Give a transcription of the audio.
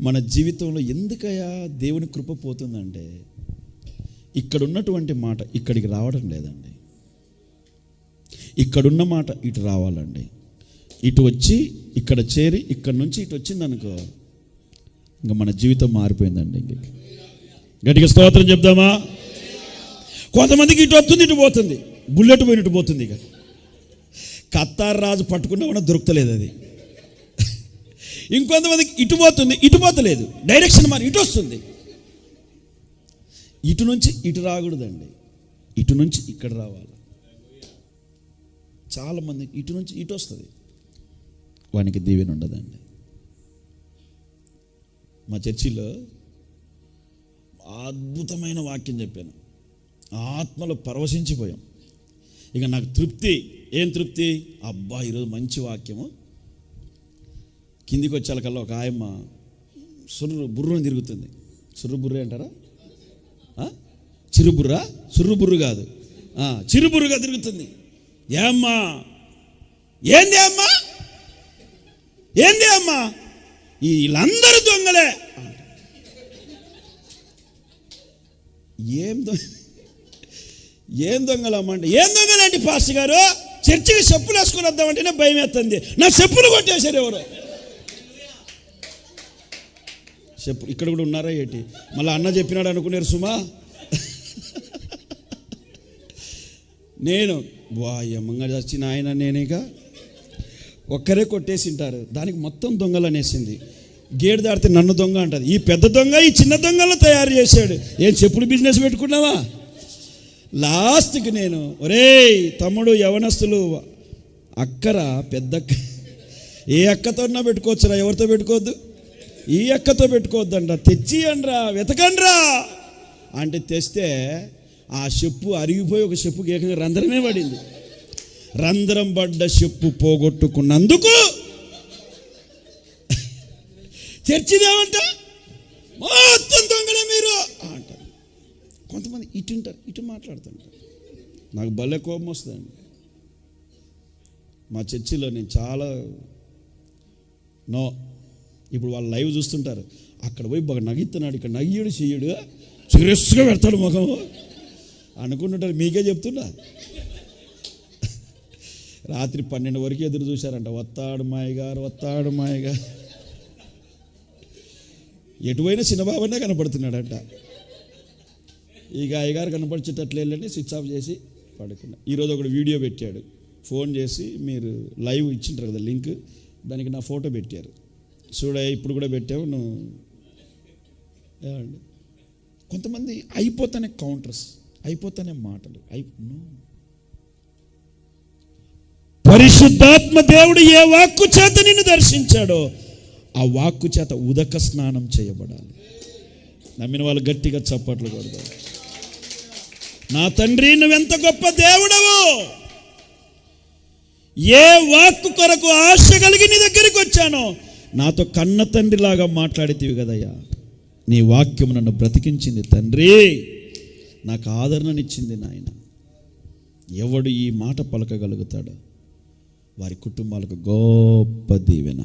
మన జీవితంలో ఎందుకయా దేవుని కృప పోతుందంటే ఇక్కడ ఉన్నటువంటి మాట ఇక్కడికి రావడం లేదండి. ఇక్కడున్న మాట ఇటు రావాలండి. ఇటు వచ్చి ఇక్కడ చేరి ఇక్కడ నుంచి ఇటు వచ్చిందనుకో ఇంకా మన జీవితం మారిపోయిందండి ఇంక. గట్టిగా స్తోత్రం చెప్దామా? కొంతమందికి ఇటు వస్తుంది ఇటు పోతుంది. బుల్లెట్ పోయినట్టు పోతుంది ఇక. కత్తార్ రాజు పట్టుకున్నామన్నా దొరుకుతలేదు అది. ఇంకొంతమందికి ఇటు పోతుంది ఇటు పోతలేదు. డైరెక్షన్ మరి ఇటు వస్తుంది. ఇటు నుంచి ఇటు రాకూడదండి. ఇటు నుంచి ఇక్కడ రావాలి. చాలామంది ఇటు నుంచి ఇటు వస్తుంది. వానికి దీవెన ఉండదండి. మా చర్చిలో అద్భుతమైన వాక్యం చెప్పాను. ఆత్మలో పరవశించిపోయాం. ఇక నాకు తృప్తి. ఏం తృప్తి? అబ్బా ఈరోజు మంచి వాక్యము. కిందికి వచ్చేకల్లా ఒక ఆయమ్మ సుర్రు బుర్రని తిరుగుతుంది. సుర్రు బుర్రే అంటారా? ఆ? చిరుబుర్ర సుర్రు బుర్రు కాదు. చిరుబుర్రుగా తిరుగుతుంది. ఏమ్మా? ఏంది అమ్మా? ఏంది అమ్మా? వీళ్ళందరూ దొంగలే. ఏం దొంగ ఏం దొంగలమ్మా ఏం దొంగలండి పాస్టర్ గారు? చర్చికి చెప్పులు వేసుకుని వద్దామంటేనే భయం వేస్తుంది. నా చెప్పులు కొట్టేశారు ఎవరు? చెప్పు ఇక్కడ కూడా ఉన్నారా ఏంటి? మళ్ళీ అన్న చెప్పినాడు అనుకున్నారు సుమా? నేను వాయమ్మంగా చచ్చిన ఆయన నేనేక ఒక్కరే కొట్టేసింటారు దానికి మొత్తం దొంగలు అనేసింది. గేడు దాడితే నన్ను దొంగ అంటది. ఈ పెద్ద దొంగ ఈ చిన్న దొంగలను తయారు చేశాడు. ఏం చెప్పులు బిజినెస్ పెట్టుకున్నావా? లాస్ట్కి నేను ఒరేయ్ తమ్ముడు యవనస్తులు అక్కర పెద్ద ఏ అక్కతోన్నా పెట్టుకోవచ్చురా ఎవరితో పెట్టుకోవద్దు? ఈ అక్కతో పెట్టుకోవద్దంట తెచ్చియండ్రా వెతకండ్రా! అంటే తెస్తే ఆ చెప్పు అరిగిపోయి ఒక చెప్పుకి ఏకంగా రంధ్రమే పడింది. రంధ్రం పడ్డ చెప్పు పోగొట్టుకున్నందుకు చర్చిదేమంట మొత్తం దొంగలే మీరు! కొంతమంది ఇటు ఉంటారు ఇటు మాట్లాడుతుంటారు. నాకు భలే కోపం వస్తుందండి. మా చర్చిలో నేను చాలా నో ఇప్పుడు వాళ్ళు లైవ్ చూస్తుంటారు. అక్కడ పోయి బాగా నగిస్తున్నాడు ఇక్కడ నగియుడు చెయ్యడు సీరియస్గా పెడతాడు ముఖం. అనుకుంటుంటారు మీకే చెప్తున్నా. రాత్రి పన్నెండు వరకు ఎదురు చూశారంట వత్తాడు మాయగారు వత్తాడు మాయగారు ఎటువైనా చిన్నబాబునే కనపడుతున్నాడంట. ఇక అయ్యగారు కనపడిచేటట్లు వెళ్ళండి స్విచ్ ఆఫ్ చేసి పడుకున్నా. ఈరోజు ఒకడు వీడియో పెట్టాడు. ఫోన్ చేసి మీరు లైవ్ ఇచ్చింటారు కదా లింక్ దానికి నా ఫోటో పెట్టారు. చూడ ఇప్పుడు కూడా పెట్టావు నువ్వు ఏమండి? కొంతమంది అయిపోతానే కౌంటర్స్ అయిపోతానే మాటలు. అయి పరిశుద్ధాత్మ దేవుడు ఏ వాక్కు చేత నిన్ను దర్శించాడో ఆ వాక్కు చేత ఉదక స్నానం చేయబడాలి. నమ్మిన వాళ్ళు గట్టిగా చప్పట్లు కొడతారు. నా తండ్రి నువ్వెంత గొప్ప దేవుడవు! ఏ వాక్కు కొరకు ఆశ కలిగి నీ దగ్గరికి వచ్చానో నాతో కన్న తండ్రిలాగా మాట్లాడితేవి కదయ్యా. నీ వాక్యం నన్ను బ్రతికించింది తండ్రి. నాకు ఆదరణనిచ్చింది నాయన. ఎవడు ఈ మాట పలకగలుగుతాడు వారి కుటుంబాలకు గొప్ప దీవెన.